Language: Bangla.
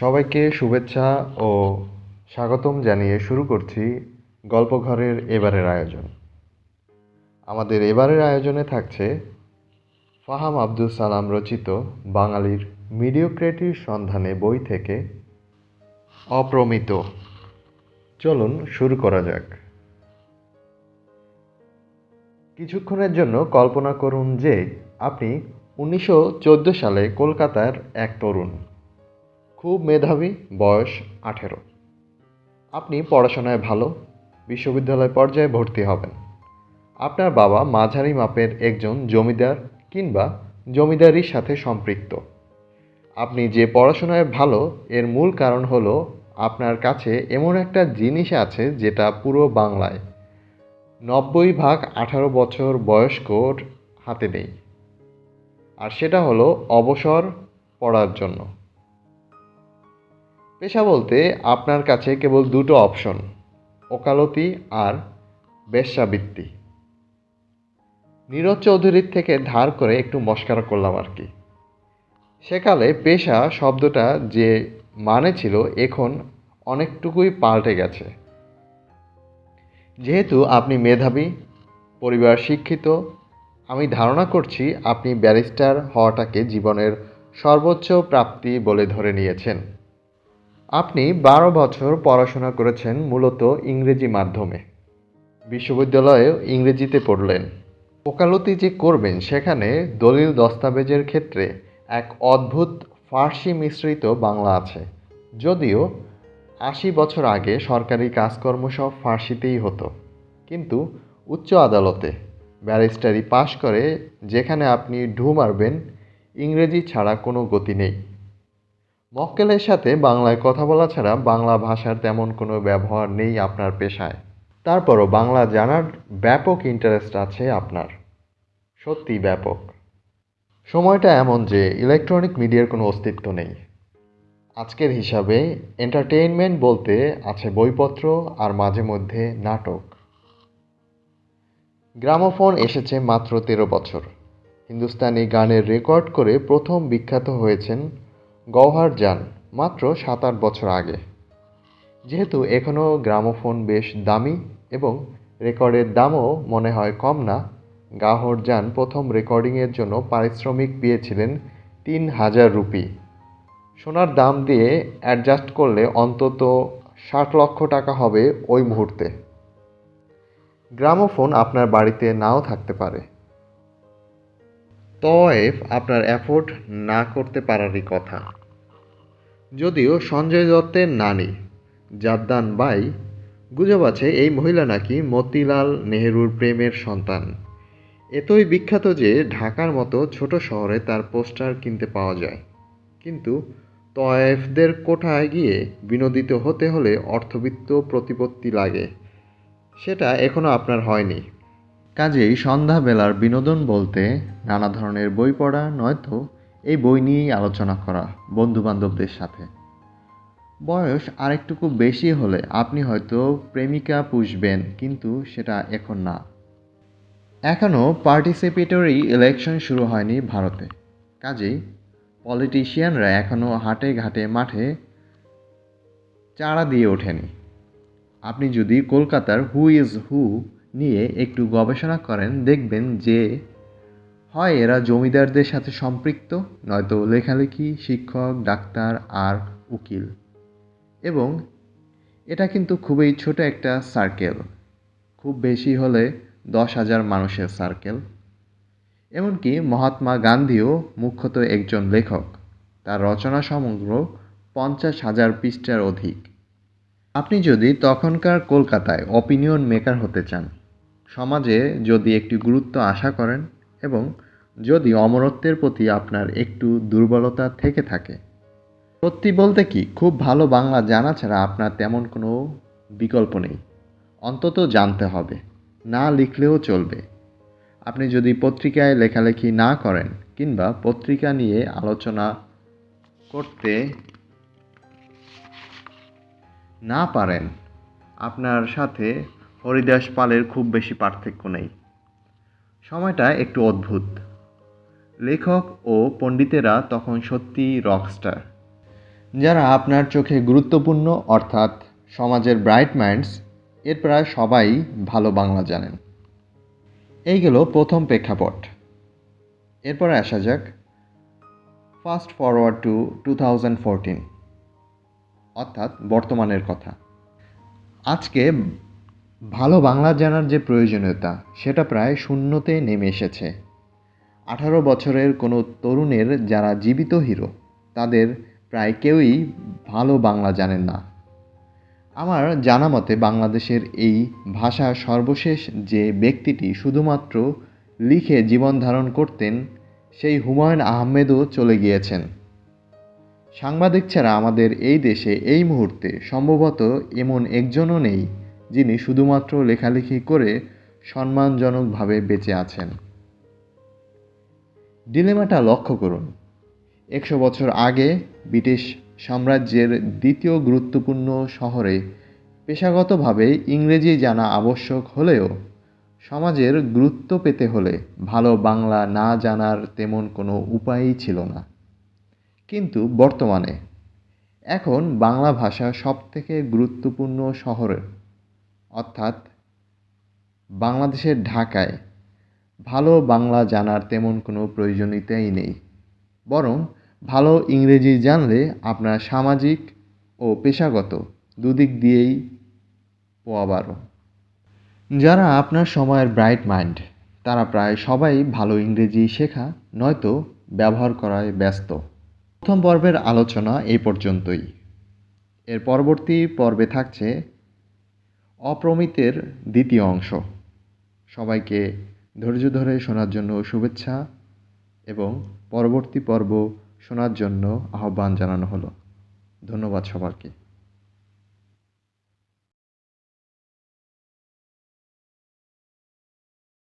সবাইকে শুভেচ্ছা ও স্বাগতম জানিয়ে শুরু করছি গল্পঘরের এবারের আয়োজন। আমাদের এবারের আয়োজনে থাকছে ফাহাম আব্দুল সালাম রচিত বাঙালির মিডিওক্রেটির সন্ধানে বই থেকে অপ্রমিত। চলুন শুরু করা যাক। কিছুক্ষণের জন্য কল্পনা করুন যে আপনি উনিশশো চোদ্দ সালে কলকাতার এক তরুণ খুব মেধাবী, বয়স আঠেরো। আপনি পড়াশোনায় ভালো, বিশ্ববিদ্যালয় পর্যায়ে ভর্তি হবেন। আপনার বাবা মাঝারি মাপের একজন জমিদার কিংবা জমিদারির সাথে সম্পৃক্ত। আপনি যে পড়াশোনায় ভালো, এর মূল কারণ হলো আপনার কাছে এমন একটা জিনিস আছে যেটা পুরো বাংলায়। নব্বই ভাগ আঠারো বছর বয়স্কর হাতে নেই। আর সেটা হলো অবসর পড়ার জন্য। পেশা বলতে আপনার কাছে কেবল দুটো অপশন, ওকালতি আর বেশ্যাবৃত্তি। নীরজ চৌধুরীর থেকে ধার করে একটু মস্কারা করলাম আর কি। সেকালে পেশা শব্দটা যে মানে ছিল এখন অনেকটুকুই পাল্টে গেছে। যেহেতু আপনি মেধাবী, পরিবার শিক্ষিত, আমি ধারণা করছি আপনি ব্যারিস্টার হওয়াটাকে জীবনের সর্বোচ্চ প্রাপ্তি বলে ধরে নিয়েছেন। আপনি বারো বছর পড়াশোনা করেছেন মূলত ইংরেজি মাধ্যমে। বিশ্ববিদ্যালয়েও ইংরেজিতে পড়লেন। ওকালতি যে করবেন সেখানে দলিল দস্তাবেজের ক্ষেত্রে এক অদ্ভুত ফার্সি মিশ্রিত বাংলা আছে। যদিও আশি বছর আগে সরকারি কাজকর্ম সব ফার্সিতেই হতো। কিন্তু উচ্চ আদালতে ব্যারিস্টারি পাশ করে যেখানে আপনি ঢু মারবেন, ইংরেজি ছাড়া কোনো গতি নেই। মক্কেলের সাথে বাংলায় কথা বলা ছাড়া বাংলা ভাষার তেমন কোনো ব্যবহার নেই আপনার পেশায়। তারপরও বাংলা জানার ব্যাপক ইন্টারেস্ট আছে আপনার। সত্যি ব্যাপক। সময়টা এমন যে ইলেকট্রনিক মিডিয়ার কোনো অস্তিত্ব নেই। আজকের হিসাবে এন্টারটেইনমেন্ট বলতে আছে বইপত্র আর মাঝে মধ্যে নাটক। গ্রামোফোন এসেছে মাত্র তেরো বছর। হিন্দুস্তানি গানের রেকর্ড করে প্রথম বিখ্যাত হয়েছেন গওহার যান মাত্র সাত আট বছর আগে। যেহেতু এখনও গ্রামোফোন বেশ দামি এবং রেকর্ডের দামও মনে হয় কম না গাহর যান প্রথম রেকর্ডিংয়ের জন্য পারিশ্রমিক পেয়েছিলেন তিন হাজার রুপি। সোনার দাম দিয়ে অ্যাডজাস্ট করলে অন্তত ষাট লক্ষ টাকা হবে ওই মুহূর্তে। গ্রামোফোন আপনার বাড়িতে নাও থাকতে পারে। তয়েফ আপনার অ্যাফোর্ড না করতে পারারই কথা। যদিও সঞ্জয় দত্তের নানি, জাদ্দান বাই, গুজব আছে এই মহিলা নাকি মতিলাল নেহেরুর প্রেমের সন্তান। এতই বিখ্যাত যে ঢাকার মতো ছোট শহরে তার পোস্টার কিনতে পাওয়া যায়। কিন্তু তয়েফদের কোঠায় গিয়ে বিনোদিত হতে হলে অর্থবিত্ত প্রতিপত্তি লাগে। সেটা এখনও আপনার হয়নি। কাজেই সন্ধ্যাবেলার বিনোদন বলতে নানা ধরনের বই পড়া, নয়তো এই বই নিয়েই আলোচনা করা বন্ধুবান্ধবদের সাথে। বয়স আরেকটুকু বেশি হলে আপনি হয়তো প্রেমিকা পুষবেন, কিন্তু সেটা এখন না। এখনও পার্টিসিপেটরি ইলেকশন শুরু হয়নি ভারতে। কাজেই পলিটিশিয়ানরা এখনও হাটে ঘাটে মাঠে চাড়া দিয়ে ওঠেনি। আপনি যদি কলকাতার হু ইজ হু নিয়ে একটু গবেষণা করেন, দেখবেন যে হয় এরা জমিদারদের সাথে সম্পৃক্ত, নয়তো লেখালেখি, শিক্ষক, ডাক্তার আর উকিল। এবং এটা কিন্তু খুবই ছোট একটা সার্কেল খুব বেশি হলে দশ হাজার মানুষের সার্কেল এমনকি মহাত্মা গান্ধীও মুখ্যত একজন লেখক। তার রচনা সমগ্র পঞ্চাশ হাজার পৃষ্ঠার অধিক। আপনি যদি তখনকার কলকাতায় অপিনিয়ন মেকার হতে চান সমাজে যদি একটি গুরুত্ব আশা করেন এবং যদি অমরত্বের প্রতি আপনার একটু দুর্বলতা থেকে থাকে, সত্যি বলতে কি, খুব ভালো বাংলা জানা ছাড়া আপনার তেমন কোনো বিকল্প নেই। অন্তত জানতে হবে, না লিখলেও চলবে। আপনি যদি পত্রিকায় লেখালেখি না করেন কিংবা পত্রিকা নিয়ে আলোচনা করতে না পারেন, আপনার সাথে হরিদাস পালের খুব বেশি পার্থক্য নেই। সময়টা একটু অদ্ভুত। লেখক ও পণ্ডিতেরা তখন সত্যিই রকস্টার যারা আপনার চোখে গুরুত্বপূর্ণ, অর্থাৎ সমাজের ব্রাইট মাইন্ডস এর প্রায় সবাই ভালো বাংলা জানেন। এই গেল প্রথম প্রেক্ষাপট। এরপরে আসা যাক। Fast forward to two thousand fourteen অর্থাৎ বর্তমানের কথা। আজকে ভালো বাংলা জানার যে প্রয়োজনীয়তা, সেটা প্রায় শূন্যতে নেমে এসেছে। আঠারো বছরের কোনো তরুণের যারা জীবিত হিরো, তাদের প্রায় কেউই ভালো বাংলা জানেন না। আমার জানা মতে বাংলাদেশের এই ভাষা সর্বশেষ যে ব্যক্তিটি শুধুমাত্র লিখে জীবন ধারণ করতেন, সেই হুমায়ুন আহমেদও চলে গিয়েছেন। সাংবাদিক ছাড়া আমাদের এই দেশে এই মুহূর্তে সম্ভবত এমন একজনও নেই যিনি শুধুমাত্র লেখালেখি করে সম্মানজনকভাবে বেঁচে আছেন। ডিলেমাটা লক্ষ্য করুন। একশো বছর আগে ব্রিটিশ সাম্রাজ্যের দ্বিতীয় গুরুত্বপূর্ণ শহরে পেশাগতভাবে ইংরেজি জানা আবশ্যক হলেও সমাজের গুরুত্ব পেতে হলে ভালো বাংলা না জানার তেমন কোনো উপায়ই ছিল না। কিন্তু বর্তমানে এখন বাংলা ভাষা সবথেকে গুরুত্বপূর্ণ শহরে অর্থাৎ বাংলাদেশের ঢাকায় ভালো বাংলা জানার তেমন কোনো প্রয়োজনীয়তাই নেই। বরং ভালো ইংরেজি জানলে আপনার সামাজিক ও পেশাগত দুদিক দিয়েই পোয়াবারো যারা আপনার সময়ের ব্রাইট মাইন্ড, তারা প্রায় সবাই ভালো ইংরেজি শেখা নয়তো ব্যবহার করায় ব্যস্ত। প্রথম পর্বের আলোচনা এই পর্যন্তই। এর পরবর্তী পর্বে থাকছে অপ্রমিতের দ্বিতীয় অংশ। সবাইকে ধৈর্য ধরে শোনার জন্য শুভেচ্ছা এবং পরবর্তী পর্ব শোনার জন্য আহ্বান জানানো হলো। ধন্যবাদ সবাইকে।